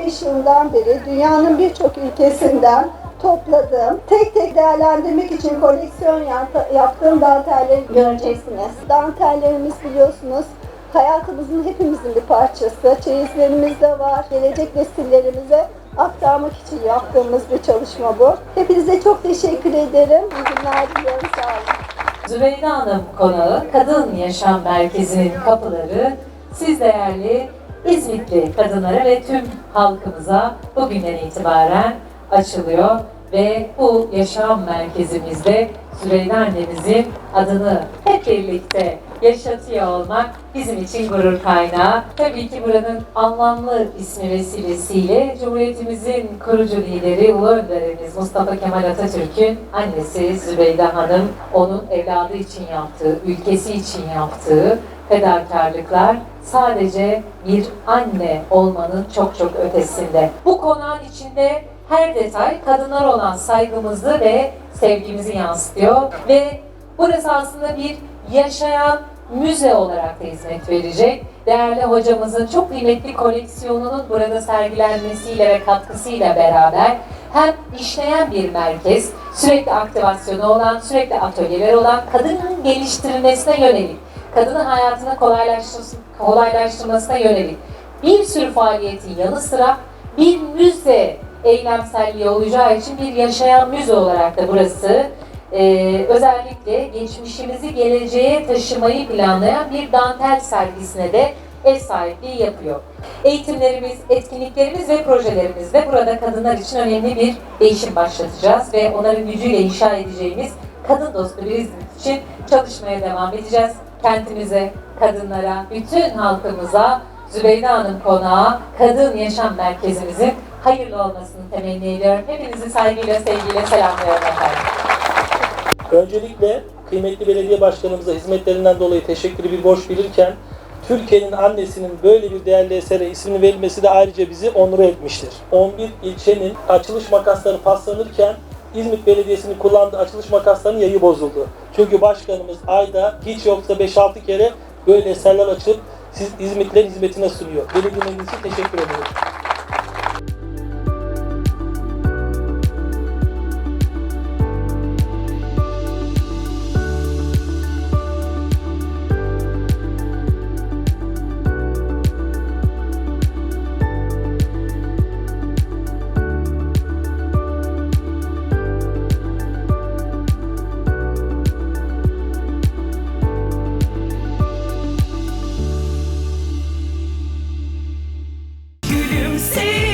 benim 2015 yılından beri dünyanın birçok ülkesinden topladığım, tek tek değerlendirmek için koleksiyon yap- yaptığım dantelleri göreceksiniz. Dantellerimiz biliyorsunuz hayatımızın hepimizin bir parçası. Çeyizlerimiz de var. Gelecek nesillerimize aktarmak için yaptığımız bir çalışma bu. Hepinize çok teşekkür ederim. İyi günler diliyorum. Sağ olun. Zübeyde Hanım Konağı Kadın Yaşam Merkezi'nin kapıları siz değerli İzmitli kadınlara ve tüm halkımıza bugünden itibaren açılıyor ve bu yaşam merkezimizde Zübeyde annemizin adını hep birlikte yaşatıyor olmak bizim için gurur kaynağı. Tabii ki buranın anlamlı ismi vesilesiyle Cumhuriyetimizin kurucu lideri Ulu Önderimiz Mustafa Kemal Atatürk'ün annesi Zübeyde Hanım onun evladı için yaptığı, ülkesi için yaptığı fedakarlıklar sadece bir anne olmanın çok çok ötesinde. Bu konağın içinde her detay kadınlar olan saygımızı ve sevgimizi yansıtıyor ve burası aslında bir yaşayan müze olarak da hizmet verecek. Değerli hocamızın çok kıymetli koleksiyonunun burada sergilenmesiyle ve katkısıyla beraber hem işleyen bir merkez, sürekli aktivasyonu olan, sürekli atölyeler olan, kadının geliştirilmesine yönelik, kadının hayatını kolaylaştırması- kolaylaştırmasına yönelik bir sürü faaliyetin yanı sıra bir müze eylemselliği olacağı için bir yaşayan müze olarak da burası e, özellikle geçmişimizi geleceğe taşımayı planlayan bir dantel sergisine de ev sahipliği yapıyor. Eğitimlerimiz, etkinliklerimiz ve projelerimizde burada kadınlar için önemli bir değişim başlatacağız ve onların gücüyle inşa edeceğimiz kadın dostu bir İzmit için çalışmaya devam edeceğiz. Kentimize, kadınlara, bütün halkımıza Zübeyde Hanım Konağı Kadın Yaşam Merkezimizin hayırlı olmasını temenni ediyorum. Hepinizi saygıyla, sevgiyle selamlıyorum efendim. Öncelikle kıymetli belediye başkanımıza hizmetlerinden dolayı teşekkürü bir borç bilirken Türkiye'nin annesinin böyle bir değerli esere ismini verilmesi de ayrıca bizi onur etmiştir. 11 ilçenin açılış makasları paslanırken İzmit Belediyesi'nin kullandığı açılış makaslarının yayı bozuldu. Çünkü başkanımız ayda hiç yoksa 5-6 kere böyle eserler açıp siz İzmitlerin hizmetine sunuyor. Dinlediğiniz için teşekkür ederim. see.